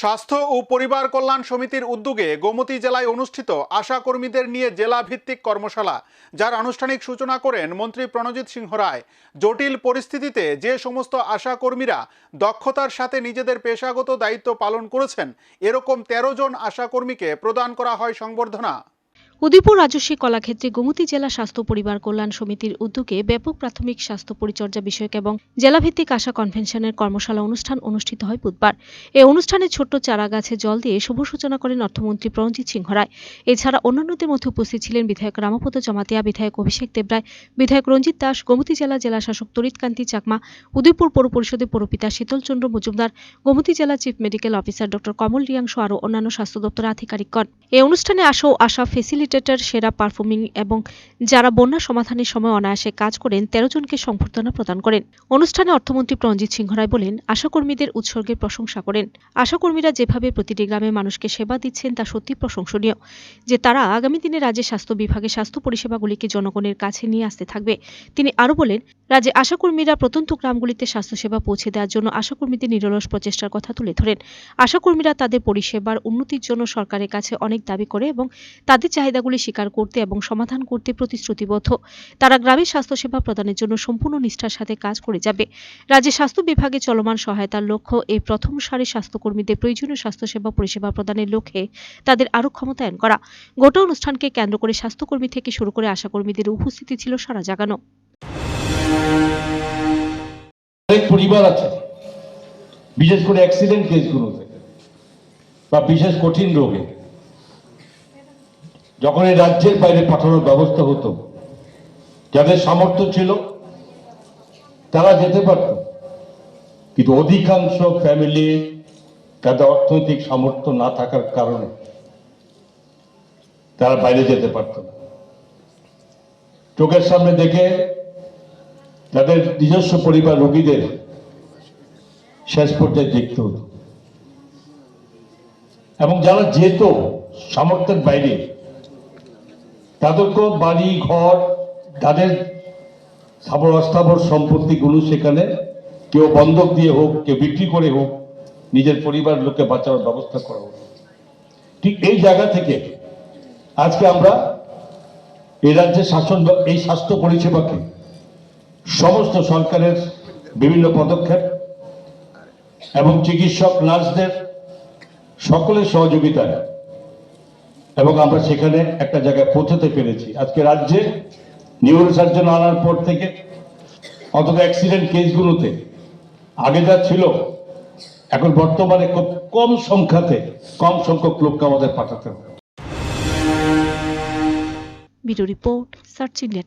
স্বাস্থ্য ও পরিবার কল্যাণ সমিতির উদ্যোগে গোমতী জেলায় অনুষ্ঠিত আশা কর্মীদের নিয়ে জেলা ভিত্তিক কর্মশালা, যার আনুষ্ঠানিক সূচনা করেন মন্ত্রী প্রণজিৎ সিংহ রায়। জটিল পরিস্থিতিতে যে সমস্ত আশা কর্মীরা দক্ষতার সাথে নিজেদের পেশাগত দায়িত্ব পালন করেছেন, এরকম তেরো জন আশা কর্মীকে প্রদান করা হয় সংবর্ধনা। উদয়পুর রাজস্বী কলাক্ষেত্রে গোমতী জেলা স্বাস্থ্য পরিবার কল্যাণ সমিতির উদ্যোগে ব্যাপক প্রাথমিক স্বাস্থ্য পরিচর্যা বিষয়ক এবং জেলাভিত্তিক আশা কনভেনশনের কর্মশালা অনুষ্ঠান অনুষ্ঠিত হয় বুধবার। এই অনুষ্ঠানে ছোট্ট চারা গাছে জল দিয়ে শুভ সূচনা করেন অর্থমন্ত্রী প্রণজিৎ সিংহ রায় এছাড়া অন্যান্যদের মধ্যে উপস্থিত ছিলেন বিধায়ক রামপদ জমাতিয়া, বিধায়ক অভিষেক দেবরায়, বিধায়ক রঞ্জিত দাস, গোমতী জেলা জেলা শাসক তরিতকান্তি চাকমা, উদয়পুর পৌর পরিষদের পৌরপিতা শীতলচন্দ্র মজুমদার, গোমতী জেলা chief medical officer doctor Kamal রিয়াংশ আরও অন্যান্য স্বাস্থ্য দপ্তরের আধিকারিকগণ। এই অনুষ্ঠানে আসা ও আশা ফেসিলিটেটর সেরা পারফর্মিং এবং যারা বন্যা সমাধানের সময় অনায়াসে কাজ করেন, তেরো জনকে সংবর্ধনা প্রদান করেন। অনুষ্ঠানে অর্থমন্ত্রী প্রণজিৎ সিংহ রায় বলেন আশাকর্মীদের উৎসর্গের প্রশংসা করেন। আশাকর্মীরা যেভাবে প্রতিটি গ্রামে মানুষকে সেবা দিচ্ছেন, তা সত্যি প্রশংসনীয়। যে তারা আগামী দিনে রাজ্যের স্বাস্থ্য বিভাগে স্বাস্থ্য পরিষেবাগুলিকে জনগণের কাছে নিয়ে আসতে থাকবে। তিনি আরও বলেন, রাজ্যে আশাকর্মীরা প্রত্যন্ত গ্রামগুলিতে স্বাস্থ্যসেবা পৌঁছে দেওয়ার জন্য আশাকর্মীদের নিরলস প্রচেষ্টার কথা তুলে ধরেন। আশাকর্মীরা তাদের পরিষেবার উন্নতির জন্য সরকারের কাছে অনেক দাবি করে এবং তাদের চাহিদাগুলি স্বীকার করতে এবং সমাধান করতে প্রতিশ্রুতিবদ্ধ। তারা গ্রামের স্বাস্থ্যসেবা প্রদানের জন্য সম্পূর্ণ নিষ্ঠার সাথে কাজ করে যাবে। রাজ্যে স্বাস্থ্য বিভাগে চলমান সহায়তার লক্ষ্য এই প্রথম সারির স্বাস্থ্যকর্মীদের প্রয়োজনীয় স্বাস্থ্যসেবা পরিষেবা প্রদানের লক্ষ্যে তাদের আরও ক্ষমতায়ন করা। গোটা অনুষ্ঠানকে কেন্দ্র করে স্বাস্থ্যকর্মী থেকে শুরু করে আশাকর্মীদের উপস্থিতি ছিল সারা জাগানো। পরিবার আছে, বিশেষ করে অ্যাক্সিডেন্ট কেসগুলোতে বা বিশেষ কঠিন রোগে। যখন এই রাজ্যের বাইরে পাঠানোর ব্যবস্থা হতো, যাদের সামর্থ্য ছিল, তারা যেতে পারত। কিন্তু অধিকাংশ ফ্যামিলি তাদের অর্থনৈতিক সামর্থ্য না থাকার কারণে তারা বাইরে যেতে পারত না। চোখের সামনে দেখে তাদের নিজস্ব পরিবার রোগীদের শেষ পর্যায়ে দেখতে হতো। এবং যারা যেত সামর্থ্যের বাইরে তাদেরকেও বাড়ি, ঘর, তাদের স্থাবর অস্থাবর সম্পত্তিগুলো সেখানে কেউ বন্ধক দিয়ে হোক, কেউ বিক্রি করে হোক, নিজের পরিবার লোককে বাঁচানোর ব্যবস্থা করা হোক। ঠিক এই জায়গা থেকে আজকে আমরা এই রাজ্যের শাসন এই স্বাস্থ্য পরিষেবাকে সমস্ত সরকারের বিভিন্ন পদক্ষেপ এবং চিকিৎসক, নার্সদের সকলের সহযোগিতায় এবং আমরা সেখানে একটা জায়গায় পৌঁছাতে পেরেছি। আজকে রাজ্যে নিউরো সার্জন আনার পর থেকে অথবা অ্যাক্সিডেন্ট কেসগুলোতে আগে যা ছিল, এখন বর্তমানে খুব কম সংখ্যাতে, কম সংখ্যক লোককে আমাদের পাঠাতে হবে। Bureau report, search India